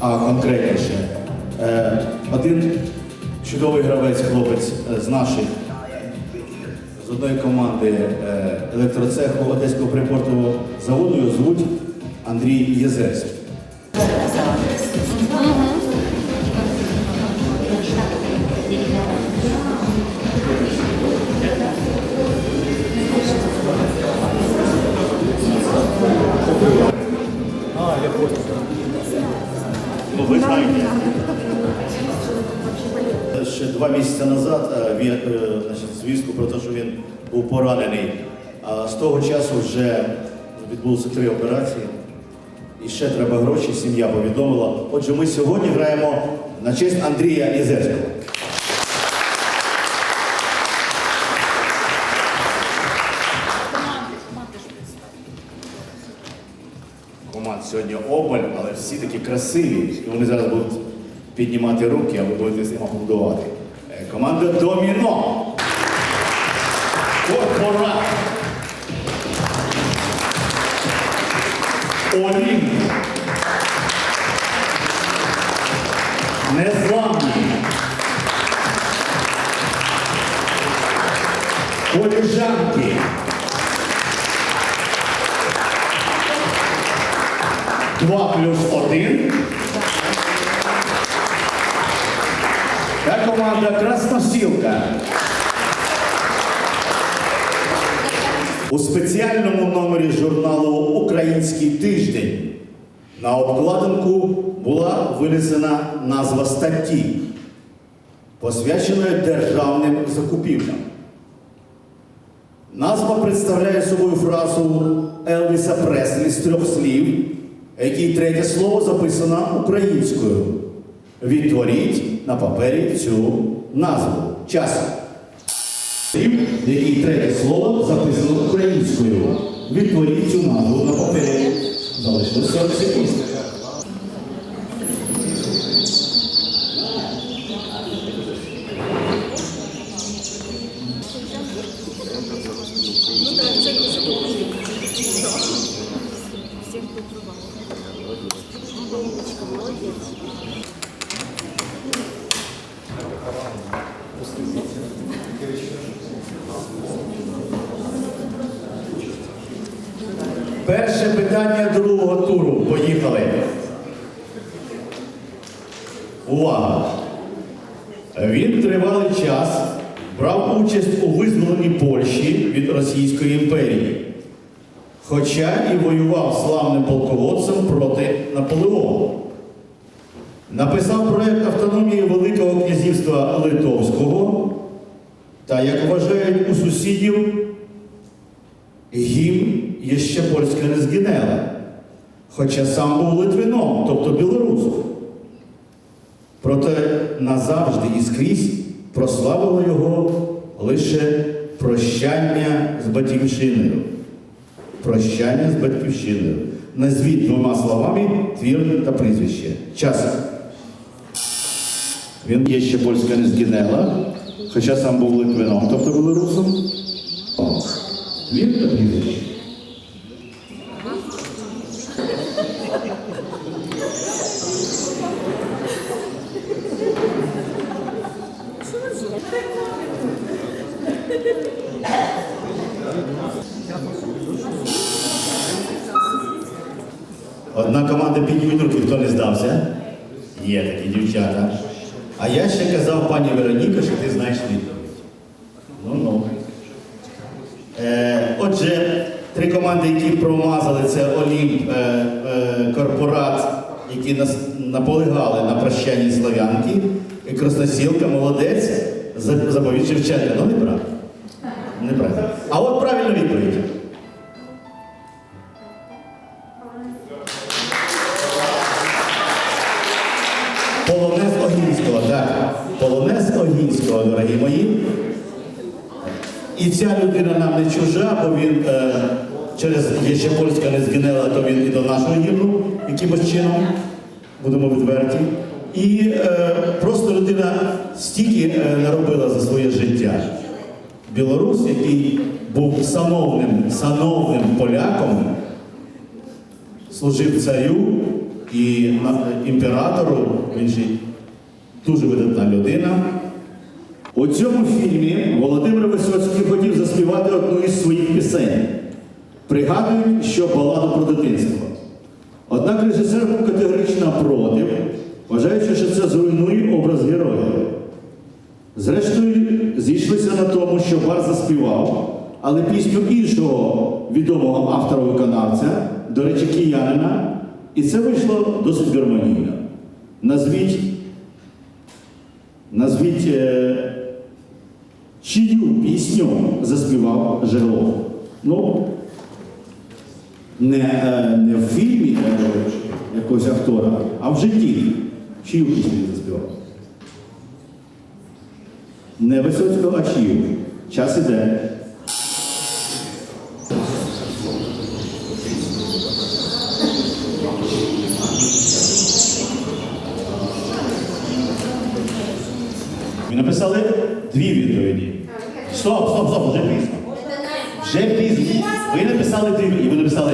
а конкретніше. Е, Один чудовий гравець, хлопець е, з наших, з одної команди е, електроцеху Одеського припортового заводу його звуть Андрій Єзерський. Ви знаєте. Ще два місяці назад е, він, е, значить, звістку про те, що він був поранений. А з того часу вже відбулося три операції. І ще треба гроші, сім'я повідомила. Отже, ми сьогодні граємо на честь Андрія Єзерського. сьогодні оболь, але всі такі красиві. І Вони зараз будуть піднімати руки, а ви будете з ним аплодувати. Е, команда Доміно. Корпорат. Олімп. Незламні. Поліжа. 2 плюс 1. Та команда Красносілка. У спеціальному номері журналу Український тиждень на обкладинку була винесена назва статті, посвяченої державним закупівлям. Назва представляє собою фразу Елвіса Преслі з трьох слів якій третє слово записано українською. Відтворіть на папері цю назву. Час. Який третє слово записано українською. Відтворіть цю назву на папері. Залишилося 40 секунд. Увага! Він тривалий час брав участь у визволенні Польщі від Російської імперії. Хоча і воював славним полководцем проти Наполеона. Написав проєкт автономії Великого князівства Литовського та, як вважають у сусідів, гімн є ще польська не згинела, хоча сам був Литвином, тобто білорусом. Проте назавжди і скрізь прославило його лише прощання з батьківщиною. Прощання з батьківщиною. Назвіть двома словами твір та прізвище. Час. Він є ще польська не згинела, хоча сам був Литвином, тобто білорусом. О, Твір та прізвище. Одна команда піднімуть руки, хто не здався. Є такі дівчата. А я ще казав пані Вероніка, що ти знаєш відповідь. Ну ну. Е, отже, три команди, які промазали, це Олімп, е, е, Корпорат, які нас наполегали на прощанні Слов'янки, і Красносілка, молодець, заповідь Шевченка. Ну, неправда. Неправда. А от правильна відповідь. Полонез Огінського, так. Полонез Огінського, дорогі мої. І ця людина нам не чужа, бо він е, через польська не згинела, то він і до нашого гімну якимось чином, будемо відверті. І е, просто людина стільки е, наробила за своє життя. Білорус, який був сановним, сановним поляком, служив царю і імператору, він дуже видатна людина. У цьому фільмі Володимир Висоцький хотів заспівати одну із своїх пісень. Пригадують, що баладу про дитинство. Однак режисер був категорично проти, вважаючи, що це зруйнує образ героя. Зрештою, зійшлися на тому, що бар заспівав, але пісню іншого відомого автора-виконавця, до речі, киянина, і це вийшло досить гармонійно. Назвіть, назвіть, е, чию пісню заспівав Жиглов. Ну, не, е, не в фільмі якогось актора, а в житті. Чию пісню заспівав? Не Висоцького, а чию. Час іде. Ви написали дві відповіді. Стоп, стоп, стоп, вже пізно. Вже пізно. Ви написали дві, і ви написали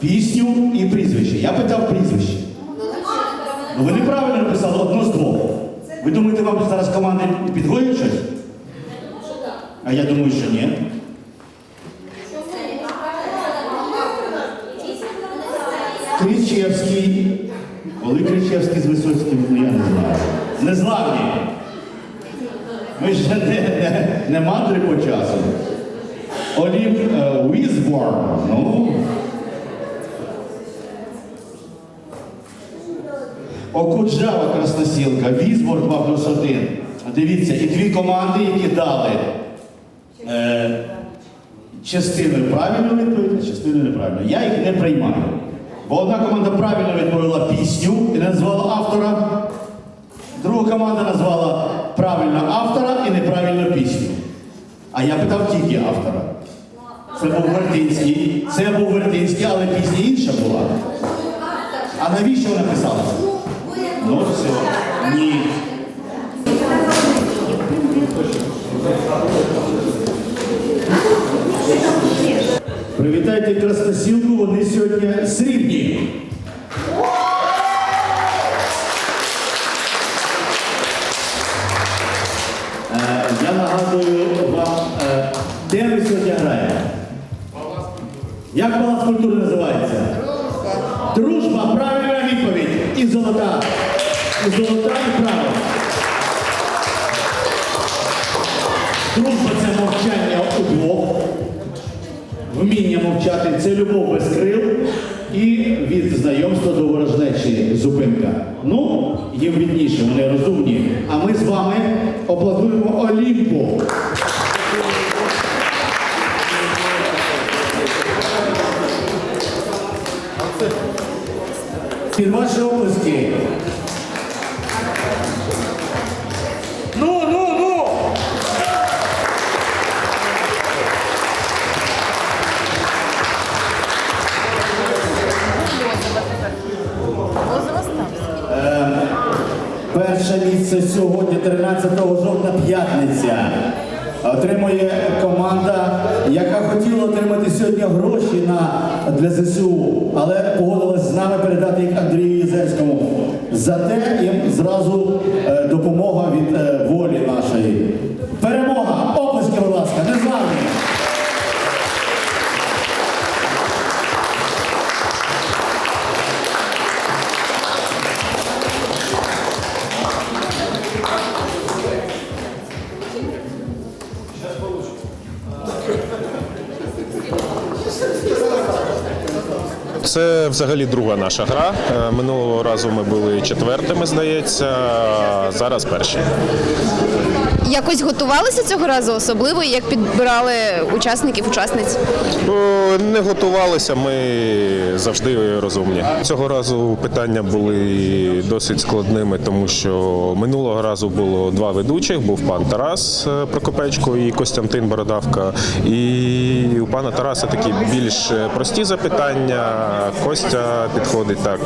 пісню і прізвище. Я питав прізвище. Ну ви неправильно написали одно з двох. Ви думаєте, вам зараз команди підводять щось? А я думаю, що ні. Кричевський. Коли Кричевський з Висоцьким, ну я не знаю. Незламні. Ми ж не, не, не мандри по часу. Олів е, Візборн. Ну. Окуджава Красносілка, Візбор 2 плюс 1. Дивіться, і дві команди, які дали е, частиною правильно відповідь, а частиною неправильно. Я їх не приймаю. Бо одна команда правильно відповіла пісню і не назвала автора, друга команда назвала правильно автора і неправильно пісню. А я питав тільки автора. Це був Вертинський. Це був Вертинський, але пісня інша була. А навіщо вона писалася? Ну все. Ні. Привітайте Красносілку, вони сьогодні срібні. Е, Я нагадую вам, е, де ви сьогодні граєте? Як палац культури називається? Дружба, правильна відповідь. І золота. І золота і право. Дружба це мовчання удвох. Вміння мовчати це любов без крил. І від знайомства до ворожнечі зупинка. Ну, їм відніше, вони розумні. А ми з вами оплатуємо Олімпу. Під ваші обласки. Ну, ну, ну! Перше місце сьогодні, 13 жовтня, п'ятниця. Отримує команда, яка хотіла отримати сьогодні гроші на, для ЗСУ, але погодилась з нами передати їх Андрію Єзерському. Зате їм зразу е, допомога від е, волі нашої. Взагалі друга наша гра. Е, Минулого разу ми були четвертими, здається, зараз перші. Якось готувалися цього разу особливо, як підбирали учасників, учасниць? Не готувалися, ми завжди розумні. Цього разу питання були досить складними, тому що минулого разу було два ведучих: був пан Тарас е, Прокопечко і Костянтин Бородавка. І у пана Тараса такі більш прості запитання. Костя підходить так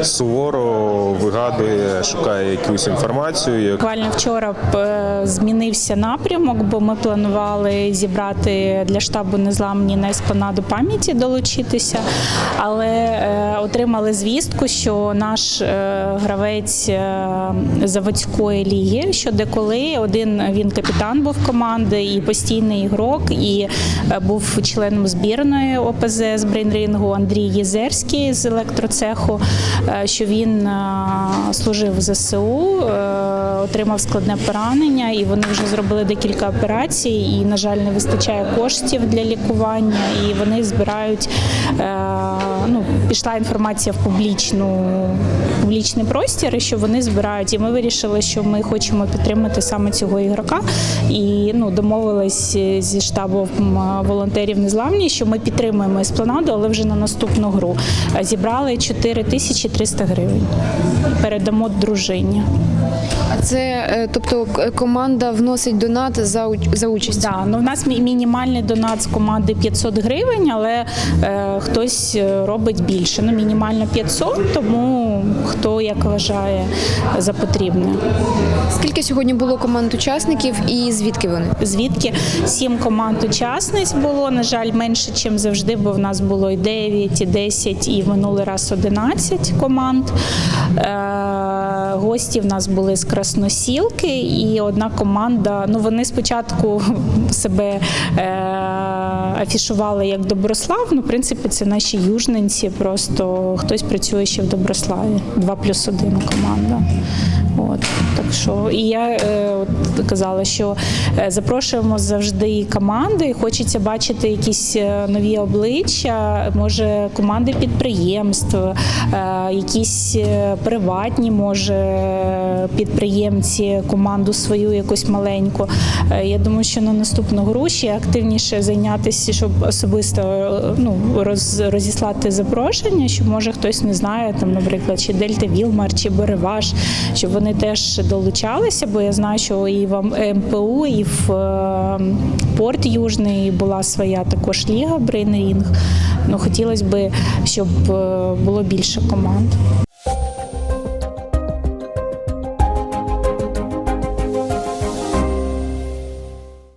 е, суворо, вигадує, шукає якусь інформацію. Буквально вчора е, змінився напрямок, бо ми планували зібрати для штабу незламні на еспонаду пам'яті долучитися, але е, отримали звістку, що наш е, гравець е, заводської ліги, що деколи один він капітан був команди і постійний ігрок, і був членом збірної ОПЗ з брейнрінгу Андрій Єзерський з електроцеху, що він служив в ЗСУ, отримав складне поранення, і вони вже зробили декілька операцій. І, на жаль, не вистачає коштів для лікування. І вони збирають. е, Ну, пішла інформація в публічну публічний простір, що вони збирають. І ми вирішили, що ми хочемо підтримати саме цього ігрока. І ну домовились зі штабом волонтерів незламні, що ми підтримуємо еспланаду, але вже на наступну гру. Е, Зібрали 4300 гривень. Передамо дружині. А це е, тобто команда вносить донат за за участь. Да, ну в нас мінімальний донат з команди 500 гривень, але е, хтось е, робить більше. Ну мінімально 500, тому хто як вважає за потрібне. Скільки сьогодні було команд учасників і звідки вони? Звідки сім команд учасниць було. На жаль, менше, ніж завжди, бо в нас було і 9, і 10, і минулий раз 11 команд. Е, гості в нас були з Красносілки, і одна команда. Ну вони спочатку себе е, афішували як Доброслав. Ну, в принципі, це наші южненці. Просто хтось працює ще в Доброславі. 2 плюс 1 команда. От так що і я е, от казала, що е, запрошуємо завжди команди. і Хочеться бачити якісь е, нові обличчя, може команди підприємств, е, якісь е, приватні, може підприємці, команду свою якусь маленьку. Е, Я думаю, що на наступну гру ще активніше зайнятися, щоб особисто е, ну роз, розіслати запрошення, щоб може хтось не знає, там, наприклад, чи Дельта Вілмар, чи Береваш, щоб вони теж долучалися, бо я знаю, що і в МПУ, і в е, Порт Южний була своя також ліга Брейнрінг. Ну хотілося б, щоб е, було більше команд.